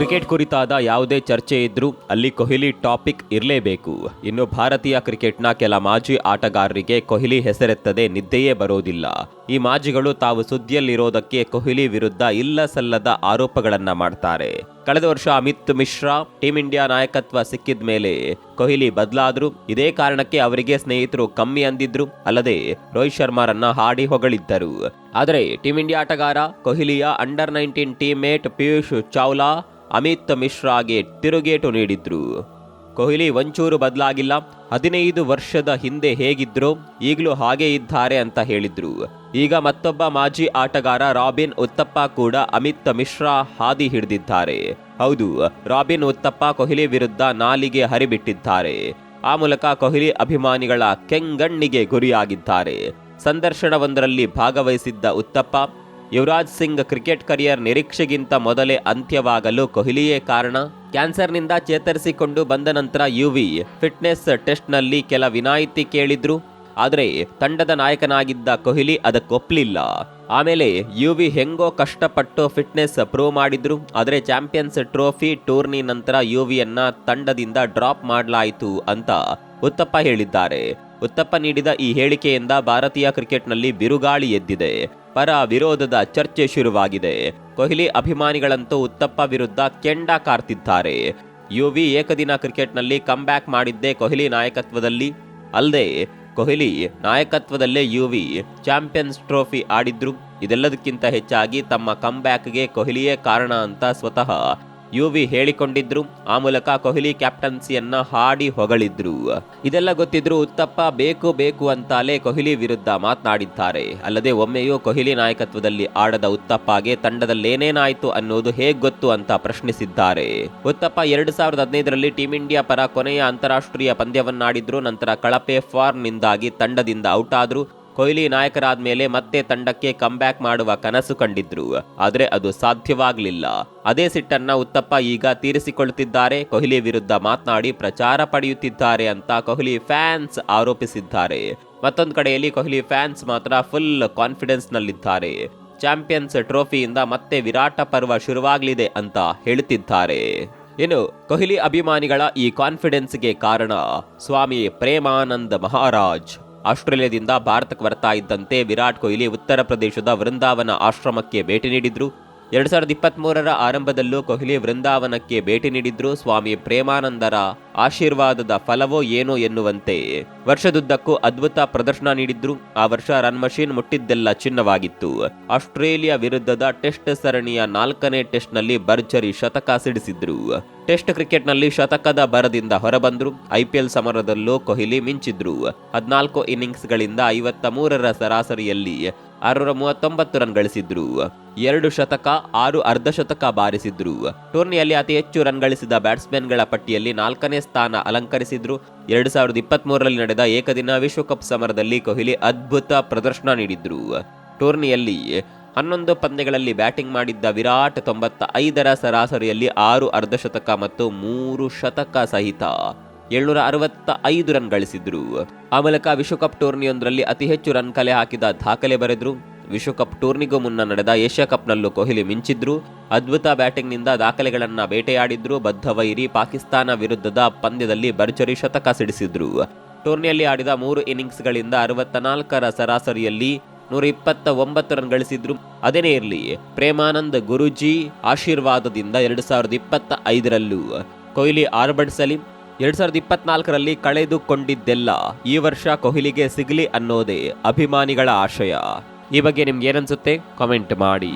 Cricket ಕುರಿತಾದ ಯಾವುದೇ ಚರ್ಚೆ ಇದ್ರೂ ಅಲ್ಲಿ ಕೊಹ್ಲಿ ಟಾಪಿಕ್ ಇರಲೇಬೇಕು. ಇನ್ನು ಭಾರತೀಯ ಕ್ರಿಕೆಟ್ನ ಕೆಲ ಮಾಜಿ ಆಟಗಾರರಿಗೆ ಕೊಹ್ಲಿ ಹೆಸರೆತ್ತದೆ ನಿದ್ದೆಯೇ ಬರೋದಿಲ್ಲ. ಈ ಮಾಜಿಗಳು ತಾವು ಸುದ್ದಿಯಲ್ಲಿರೋದಕ್ಕೆ ಕೊಹ್ಲಿ ವಿರುದ್ಧ ಇಲ್ಲ ಸಲ್ಲದ ಆರೋಪಗಳನ್ನ ಮಾಡ್ತಾರೆ. ಕಳೆದ ವರ್ಷ ಅಮಿತ್ ಮಿಶ್ರಾ ಟೀಂ ಇಂಡಿಯಾ ನಾಯಕತ್ವ ಸಿಕ್ಕಿದ ಮೇಲೆ ಕೊಹ್ಲಿ ಬದಲಾದ್ರು. ಇದೇ ಕಾರಣಕ್ಕೆ ಅವರಿಗೆ ಸ್ನೇಹಿತರು ಕಮ್ಮಿ ಅಂದಿದ್ರು. ಅಲ್ಲದೆ ರೋಹಿತ್ ಶರ್ಮಾರನ್ನ ಹಾಡಿ ಹೊಗಳಿದ್ದರು. ಆದರೆ ಟೀಂ ಇಂಡಿಯಾ ಆಟಗಾರ ಕೊಹ್ಲಿಯ under nineteen teammate Piyush Chawla, Amit ಮಿಶ್ರಾಗೆ ತಿರುಗೇಟು ನೀಡಿದ್ರು. ಕೊಹ್ಲಿ ಒಂಚೂರು ಬದಲಾಗಿಲ್ಲ, ಹದಿನೈದು ವರ್ಷದ ಹಿಂದೆ ಹೇಗಿದ್ರು, ಈಗಲೂ ಹಾಗೇ ಇದ್ದಾರೆ ಅಂತ ಹೇಳಿದ್ರು. ಈಗ ಮತ್ತೊಬ್ಬ ಮಾಜಿ ಆಟಗಾರ ರಾಬಿನ್ ಉತ್ತಪ್ಪ ಕೂಡ ಅಮಿತ್ ಮಿಶ್ರಾ ಹಾದಿ ಹಿಡಿದಿದ್ದಾರೆ. ಹೌದು, ರಾಬಿನ್ ಉತ್ತಪ್ಪ ಕೊಹ್ಲಿ ವಿರುದ್ಧ ನಾಲಿಗೆ ಹರಿಬಿಟ್ಟಿದ್ದಾರೆ. ಆ ಮೂಲಕ ಕೊಹ್ಲಿ ಅಭಿಮಾನಿಗಳ ಕೆಂಗಣ್ಣಿಗೆ ಗುರಿಯಾಗಿದ್ದಾರೆ. ಸಂದರ್ಶನವೊಂದರಲ್ಲಿ ಭಾಗವಹಿಸಿದ್ದ ಉತ್ತಪ್ಪ, ಯುವರಾಜ್ ಸಿಂಗ್ ಕ್ರಿಕೆಟ್ ಕರಿಯರ್ ನಿರೀಕ್ಷೆಗಿಂತ ಮೊದಲೇ ಅಂತ್ಯವಾಗಲು ಕೊಹ್ಲಿಯೇ ಕಾರಣ? ಕ್ಯಾನ್ಸರ್ನಿಂದ ಚೇತರಿಸಿಕೊಂಡು ಬಂದ ನಂತರ ಯುವಿ ಫಿಟ್ನೆಸ್ ಟೆಸ್ಟ್ನಲ್ಲಿ ಕೆಲ ವಿನಾಯಿತಿ ಕೇಳಿದ್ರು. ಆದರೆ ತಂಡದ ನಾಯಕನಾಗಿದ್ದ ಕೊಹ್ಲಿ ಅದಕ್ಕೊಪ್ಪಲಿಲ್ಲ ಆಮೇಲೆ ಯುವಿ ಹೆಂಗೋ ಕಷ್ಟಪಟ್ಟು ಫಿಟ್ನೆಸ್ ಪ್ರೂವ್ ಮಾಡಿದ್ರು. ಆದರೆ ಚಾಂಪಿಯನ್ಸ್ ಟ್ರೋಫಿ ಟೂರ್ನಿ ನಂತರ ಯುವಿಯನ್ನ ತಂಡದಿಂದ ಡ್ರಾಪ್ ಮಾಡಲಾಯಿತು ಅಂತ ಉತ್ತಪ್ಪ ಹೇಳಿದ್ದಾರೆ. ಉತ್ತಪ್ಪ ನೀಡಿದ ಈ ಹೇಳಿಕೆಯಿಂದ ಭಾರತೀಯ ಕ್ರಿಕೆಟ್ನಲ್ಲಿ ಬಿರುಗಾಳಿ ಎದ್ದಿದೆ. ಪರ ವಿರೋಧದ ಚರ್ಚೆ ಶುರುವಾಗಿದೆ. ಕೊಹ್ಲಿ ಅಭಿಮಾನಿಗಳಂತೂ ಉತ್ತಪ್ಪ ವಿರುದ್ಧ ಕೆಂಡ ಕಾರ್ತಿದ್ದಾರೆ. ಯುವಿ ಏಕದಿನ ಕ್ರಿಕೆಟ್ನಲ್ಲಿ ಬ್ಯಾಕ್ ಮಾಡಿದ್ದೇ ಕೊಹ್ಲಿ ನಾಯಕತ್ವದಲ್ಲಿ? ಅಲ್ಲದೆ, ಕೊಹ್ಲಿ ನಾಯಕತ್ವದಲ್ಲೇ ಯುವಿ ಚಾಂಪಿಯನ್ಸ್ ಟ್ರೋಫಿ ಆಡಿದ್ರು. ಇದೆಲ್ಲದಕ್ಕಿಂತ ಹೆಚ್ಚಾಗಿ ತಮ್ಮ ಕಂಬ್ಯಾಕ್ಗೆ ಕೊಹ್ಲಿಯೇ ಕಾರಣ ಅಂತ ಸ್ವತಃ ಯುವಿ ಹೇಳಿಕೊಂಡಿದ್ರು. ಆ ಮೂಲಕ ಕೊಹ್ಲಿ ಕ್ಯಾಪ್ಟನ್ಸಿಯನ್ನ ಹಾಡಿ ಹೊಗಳಿದ್ರು. ಇದೆಲ್ಲ ಗೊತ್ತಿದ್ರು ಉತ್ತಪ್ಪ ಬೇಕು ಬೇಕು ಅಂತಾಲೇ ಕೊಹ್ಲಿ ವಿರುದ್ಧ ಮಾತನಾಡಿದ್ದಾರೆ. ಅಲ್ಲದೆ ಒಮ್ಮೆಯೂ ಕೊಹ್ಲಿ ನಾಯಕತ್ವದಲ್ಲಿ ಆಡದ ಉತ್ತಪ್ಪಗೆ ತಂಡದಲ್ಲೇನೇನಾಯ್ತು ಅನ್ನೋದು ಹೇಗ್ ಗೊತ್ತು ಅಂತ ಪ್ರಶ್ನಿಸಿದ್ದಾರೆ. ಉತ್ತಪ್ಪ ಎರಡು ಸಾವಿರದ ಹದಿನೈದರಲ್ಲಿ ಟೀಂ ಇಂಡಿಯಾ ಪರ ಕೊನೆಯ ಅಂತಾರಾಷ್ಟ್ರೀಯ ಪಂದ್ಯವನ್ನಾಡಿದ್ರು. ನಂತರ ಕಳಪೆ ಫಾರ್ಮ್ನಿಂದಾಗಿ ತಂಡದಿಂದ ಔಟ್ ಆದ್ರು ಕೊಹ್ಲಿ ನಾಯಕರಾದ ಮೇಲೆ ಮತ್ತೆ ತಂಡಕ್ಕೆ ಕಂಬ್ಯಾಕ್ ಮಾಡುವ ಕನಸು ಕಂಡಿದ್ರು. ಆದರೆ ಅದು ಸಾಧ್ಯವಾಗಲಿಲ್ಲ. ಅದೇ ಸಿಟ್ಟನ್ನ ಉತ್ತಪ್ಪ ಈಗ ತೀರಿಸಿಕೊಳ್ಳುತ್ತಿದ್ದಾರೆ ಕೊಹ್ಲಿ ವಿರುದ್ಧ ಮಾತನಾಡಿ ಪ್ರಚಾರ ಪಡೆಯುತ್ತಿದ್ದಾರೆ ಅಂತ ಕೊಹ್ಲಿ ಫ್ಯಾನ್ಸ್ ಆರೋಪಿಸಿದ್ದಾರೆ. ಮತ್ತೊಂದು ಕಡೆಯಲ್ಲಿ ಕೊಹ್ಲಿ ಫ್ಯಾನ್ಸ್ ಮಾತ್ರ ಫುಲ್ ಕಾನ್ಫಿಡೆನ್ಸ್ನಲ್ಲಿದ್ದಾರೆ ಚಾಂಪಿಯನ್ಸ್ ಟ್ರೋಫಿಯಿಂದ ಮತ್ತೆ ವಿರಾಟ ಪರ್ವ ಶುರುವಾಗಲಿದೆ ಅಂತ ಹೇಳುತ್ತಿದ್ದಾರೆ ಇನ್ನು ಕೊಹ್ಲಿ ಅಭಿಮಾನಿಗಳ ಈ ಕಾನ್ಫಿಡೆನ್ಸ್ಗೆ ಕಾರಣ ಸ್ವಾಮಿ ಪ್ರೇಮಾನಂದ ಮಹಾರಾಜ್. ಆಸ್ಟ್ರೇಲಿಯಾದಿಂದ ಭಾರತಕ್ಕೆ ಬರ್ತಾ ಇದ್ದಂತೆ ವಿರಾಟ್ ಕೊಹ್ಲಿ ಉತ್ತರ ಪ್ರದೇಶದ ವೃಂದಾವನ ಆಶ್ರಮಕ್ಕೆ ಭೇಟಿ ನೀಡಿದ್ರು. ಎರಡ್ ಸಾವಿರದ ಇಪ್ಪತ್ತ್ಮೂರರ ಆರಂಭದಲ್ಲೂ ಕೊಹ್ಲಿ ವೃಂದಾವನಕ್ಕೆ ಭೇಟಿ ನೀಡಿದ್ರು. ಸ್ವಾಮಿ ಪ್ರೇಮಾನಂದರ ಆಶೀರ್ವಾದದ ಫಲವೋ ಏನೋ ಎನ್ನುವಂತೆ. ವರ್ಷದುದ್ದಕ್ಕೂ ಅದ್ಭುತ ಪ್ರದರ್ಶನ ನೀಡಿದ್ರು. ಆ ವರ್ಷ ರನ್ ಮಷೀನ್ ಮುಟ್ಟಿದ್ದೆಲ್ಲ ಚಿನ್ನವಾಗಿತ್ತು. ಆಸ್ಟ್ರೇಲಿಯಾ ವಿರುದ್ಧದ ಟೆಸ್ಟ್ ಸರಣಿಯ ನಾಲ್ಕನೇ ಟೆಸ್ಟ್ನಲ್ಲಿ ಭರ್ಜರಿ ಶತಕ ಸಿಡಿಸಿದ್ರು. ಟೆಸ್ಟ್ ಕ್ರಿಕೆಟ್ನಲ್ಲಿ ಶತಕದ ಬರದಿಂದ ಹೊರಬಂದ್ರು. ಐಪಿಎಲ್ ಸಮರದಲ್ಲೂ ಕೊಹ್ಲಿ ಮಿಂಚಿದ್ರು. ಹದಿನಾಲ್ಕು ಇನ್ನಿಂಗ್ಸ್ಗಳಿಂದ ಐವತ್ತ ಮೂರರ ಸರಾಸರಿಯಲ್ಲಿ ಆರುನೂರ ಮೂವತ್ತೊಂಬತ್ತು ರನ್ ಗಳಿಸಿದ್ರು. ಎರಡು ಶತಕ, ಆರು ಅರ್ಧಶತಕ ಬಾರಿಸಿದ್ರು. ಟೂರ್ನಿಯಲ್ಲಿ ಅತಿ ಹೆಚ್ಚು ರನ್ ಗಳಿಸಿದ ಬ್ಯಾಟ್ಸ್ಮನ್ಗಳ ಪಟ್ಟಿಯಲ್ಲಿ ನಾಲ್ಕನೇ ಸ್ಥಾನ ಅಲಂಕರಿಸಿದ್ರು. ಎರಡು ಸಾವಿರದ ಇಪ್ಪತ್ತ್ಮೂರರಲ್ಲಿ ನಡೆದ ಏಕದಿನ ವಿಶ್ವಕಪ್ ಸಮರದಲ್ಲಿ ಕೊಹ್ಲಿ ಅದ್ಭುತ ಪ್ರದರ್ಶನ ನೀಡಿದ್ರು. ಟೂರ್ನಿಯಲ್ಲಿ ಹನ್ನೊಂದು ಪಂದ್ಯಗಳಲ್ಲಿ ಬ್ಯಾಟಿಂಗ್ ಮಾಡಿದ್ದ ವಿರಾಟ್ ತೊಂಬತ್ತ ಐದರ ಸರಾಸರಿಯಲ್ಲಿ ಆರು ಅರ್ಧಶತಕ ಮತ್ತು ಮೂರು ಶತಕ ಸಹಿತ ಏಳ್ನೂರ ಅರವತ್ತ ಐದು ರನ್ ಗಳಿಸಿದ್ರು. ಆ ಮೂಲಕ ವಿಶ್ವಕಪ್ ಟೂರ್ನಿಯೊಂದರಲ್ಲಿ ಅತಿ ಹೆಚ್ಚು ರನ್ ಕಲೆ ಹಾಕಿದ ದಾಖಲೆ ಬರೆದ್ರು. ವಿಶ್ವಕಪ್ ಟೂರ್ನಿಗೂ ಮುನ್ನ ನಡೆದ ಏಷ್ಯಾ ಕಪ್ನಲ್ಲೂ ಕೊಹ್ಲಿ ಮಿಂಚಿದ್ರು. ಅದ್ಭುತ ಬ್ಯಾಟಿಂಗ್ನಿಂದ ದಾಖಲೆಗಳನ್ನು ಬೇಟೆಯಾಡಿದ್ರು. ಬದ್ಧವೈರಿ ಪಾಕಿಸ್ತಾನ ವಿರುದ್ಧದ ಪಂದ್ಯದಲ್ಲಿ ಭರ್ಜರಿ ಶತಕ ಸಿಡಿಸಿದ್ರು. ಟೂರ್ನಿಯಲ್ಲಿ ಆಡಿದ ಮೂರು ಇನ್ನಿಂಗ್ಸ್ಗಳಿಂದ ಅರವತ್ತ ನಾಲ್ಕರ ಸರಾಸರಿಯಲ್ಲಿ ನೂರ ಇಪ್ಪತ್ತ ಒಂಬತ್ತು ರನ್ ಗಳಿಸಿದ್ರು. ಅದೇನೇ ಇರಲಿ, ಪ್ರೇಮಾನಂದ್ ಗುರುಜಿ ಆಶೀರ್ವಾದದಿಂದ ಎರಡು ಸಾವಿರದ ಇಪ್ಪತ್ತ ಐದರಲ್ಲೂ ಕೊಹ್ಲಿ ಆರ್ಬಡಿಸಲಿ ಎರಡು ಸಾವಿರದ ಇಪ್ಪತ್ನಾಲ್ಕರಲ್ಲಿ ಕಳೆದುಕೊಂಡಿದ್ದೆಲ್ಲ ಈ ವರ್ಷ ಕೊಹ್ಲಿಗೆ ಸಿಗಲಿ ಅನ್ನೋದೇ ಅಭಿಮಾನಿಗಳ ಆಶಯ. ಈ ಬಗ್ಗೆ ನಿಮ್ಗೆ ಏನನ್ಸುತ್ತೆ? ಕಾಮೆಂಟ್ ಮಾಡಿ.